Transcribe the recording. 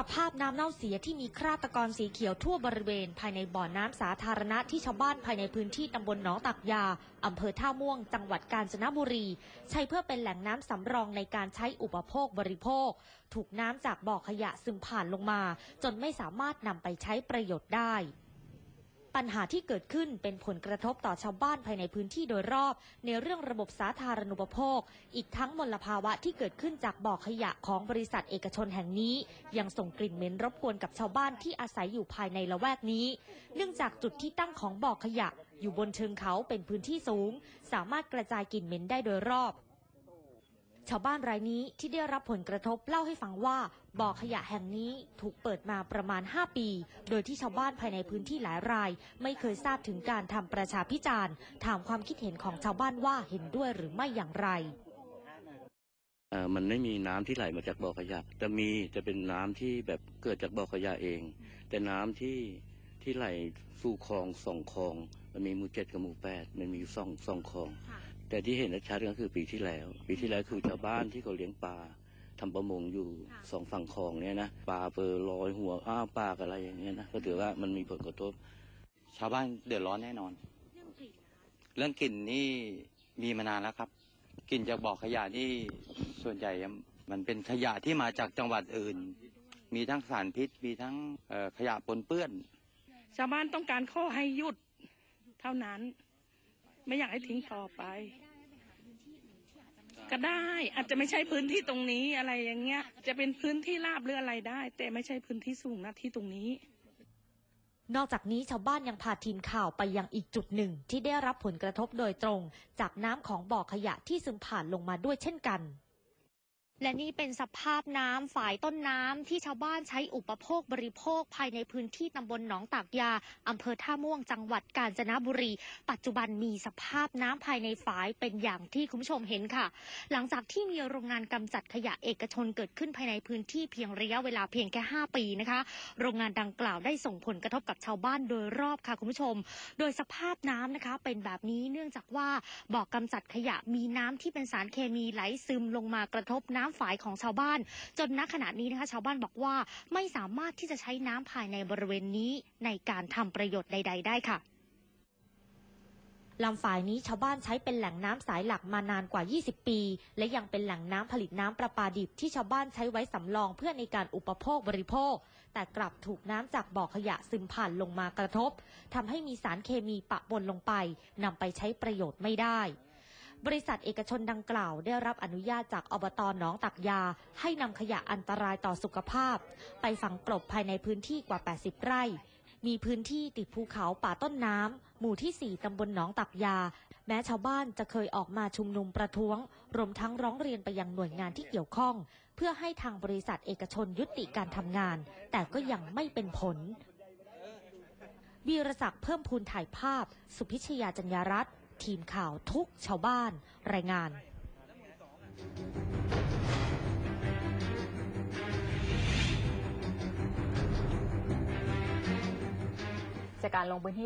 สภาพน้ำเน่าเสียที่มีคราบตะกอนสีเขียวทั่วบริเวณ ภายในบ่อน้ำสาธารณะที่ชาวบ้านภายในพื้นที่ตำบลหนองตักยาอำเภอท่าม่วง จังหวัดกาญจนบุรี ใช้เพื่อเป็นแหล่งน้ำสำรองในการใช้อุปโภคบริโภค ถูกน้ำจากบ่อขยะซึมผ่านลงมา จนไม่สามารถนำไปใช้ประโยชน์ได้ ปัญหาที่เกิดขึ้นเป็นผลกระทบต่อชาวบ้านภายในพื้นที่โดยรอบ ในเรื่องระบบสาธารณูปโภค อีกทั้งมลภาวะที่เกิดขึ้นจากบ่อขยะของบริษัทเอกชนแห่งนี้ ยังส่งกลิ่นเหม็นรบกวนกับชาวบ้านที่อาศัยอยู่ภายในละแวกนี้ เนื่องจากจุดที่ตั้งของบ่อขยะ อยู่บนเชิงเขาเป็นพื้นที่สูง สามารถกระจายกลิ่นเหม็นได้โดยรอบ ชาวบ้านรายนี้ที่ได้รับผลกระทบเล่าให้ฟังว่าบ่อขยะแห่งนี้ถูกเปิดมาประมาณ 5 ปี โดยที่ชาวบ้านภายในพื้นที่หลายราย ไม่เคยทราบถึงการทำประชาพิจารณ์ถามความคิดเห็นของชาวบ้านว่าเห็นด้วยหรือไม่อย่างไรเอ่อมันไม่มีน้ำที่ไหลมาจากบ่อขยะ จะมีจะเป็นน้ำที่แบบเกิดจากบ่อขยะเอง แต่น้ำที่ที่ไหลสู่คลองสองคลอง มันมีหมู่เจ็ดกับหมู่แปดมันมีอยู่สองสองคลอง แต่ที่เห็นชัดๆก็คือปีที่แล้ว ปีที่แล้วคือชาวบ้านที่เขาเลี้ยงปลาทำประมงอยู่สองฝั่งคลองเนี่ยนะปลาเปอลอยหัวอ้าปากอะไรอย่างเงี้ยนะก็ถือว่ามันมีผลกระทบ ชาวบ้านเดือดร้อนแน่นอน เรื่องกลิ่นนี่มีมานานแล้วครับกลิ่นจากบ่อขยะนี่ส่วนใหญ่มันเป็นขยะที่มาจากจังหวัดอื่น มีทั้งสารพิษมีทั้งเอ่อขยะปนเปื้อน ชาวบ้านต้องการข้อให้หยุดเท่านั้น ไม่อยากให้ทิ้งต่อไป ก็ได้ อาจจะไม่ใช่พื้นที่ตรงนี้อะไรอย่างเงี้ย จะเป็นพื้นที่ราบหรืออะไรได้ แต่ไม่ใช่พื้นที่สูงนะที่ตรงนี้นอกจากนี้ชาวบ้านยังพาทีมข่าวไปยังอีกจุดหนึ่ง ที่ได้รับผลกระทบโดยตรง จากน้ำของบ่อขยะที่ซึมผ่านลงมาด้วยเช่นกัน และนี่เป็นสภาพน้ำฝายต้นน้ำที่ชาวบ้านใช้อุปโภคบริโภคภายในพื้นที่ตำบลหนองตากยาอำเภอท่าม่วงจังหวัดกาญจนบุรี ปัจจุบันมีสภาพน้ำภายในฝายเป็นอย่างที่คุณผู้ชมเห็นค่ะ หลังจากที่มีโรงงานกำจัดขยะเอกชนเกิดขึ้นภายในพื้นที่เพียงระยะเวลาเพียงแค่ 5 ปีนะคะ โรงงานดังกล่าวได้ส่งผลกระทบกับชาวบ้านโดยรอบค่ะคุณผู้ชม โดยสภาพน้ำนะคะ เป็นแบบนี้เนื่องจากว่าบ่อกกำจัดขยะมีน้ำที่เป็นสารเคมีไหลซึมลงมากระทบน้ำฝายของชาวบ้าน จนณขณะนี้นะคะชาวบ้านบอกว่าไม่สามารถที่จะใช้น้ำภายในบริเวณนี้ในการทำประโยชน์ใด ๆ ได้ค่ะลำฝายนี้ชาวบ้านใช้เป็นแหล่งน้ำสายหลักมานานกว่า 20 ปี และยังเป็นแหล่งน้ำผลิตน้ำประปาดิบที่ชาวบ้านใช้ไว้สำรองเพื่อในการอุปโภคบริโภค แต่กลับถูกน้ำจากบ่อขยะซึมผ่านลงมากระทบทำให้มีสารเคมีปะปนลงไปนำไปใช้ประโยชน์ไม่ได้ บริษัทเอกชนดังกล่าวได้รับอนุญาตจากอบตหนองตักยา ให้นำขยะอันตรายต่อสุขภาพ ไปฝังกลบภายในพื้นที่กว่า 80 ไร่ มีพื้นที่ติดภูเขาป่าต้นน้ำหมู่ที่ 4 ตำบลหนองตักยา แม้ชาวบ้านจะเคยออกมาชุมนุมประท้วง รวมทั้งร้องเรียนไปยังหน่วยงานที่เกี่ยวข้อง เพื่อให้ทางบริษัทเอกชนยุติการทำงาน แต่ก็ยังไม่เป็นผลวีรศักดิ์เพิ่มพูนถ่ายภาพ สุพิชยาจัญญารัตน์ ทีมข่าวทุกชาวบ้านรายงานจากการลงพื้นที่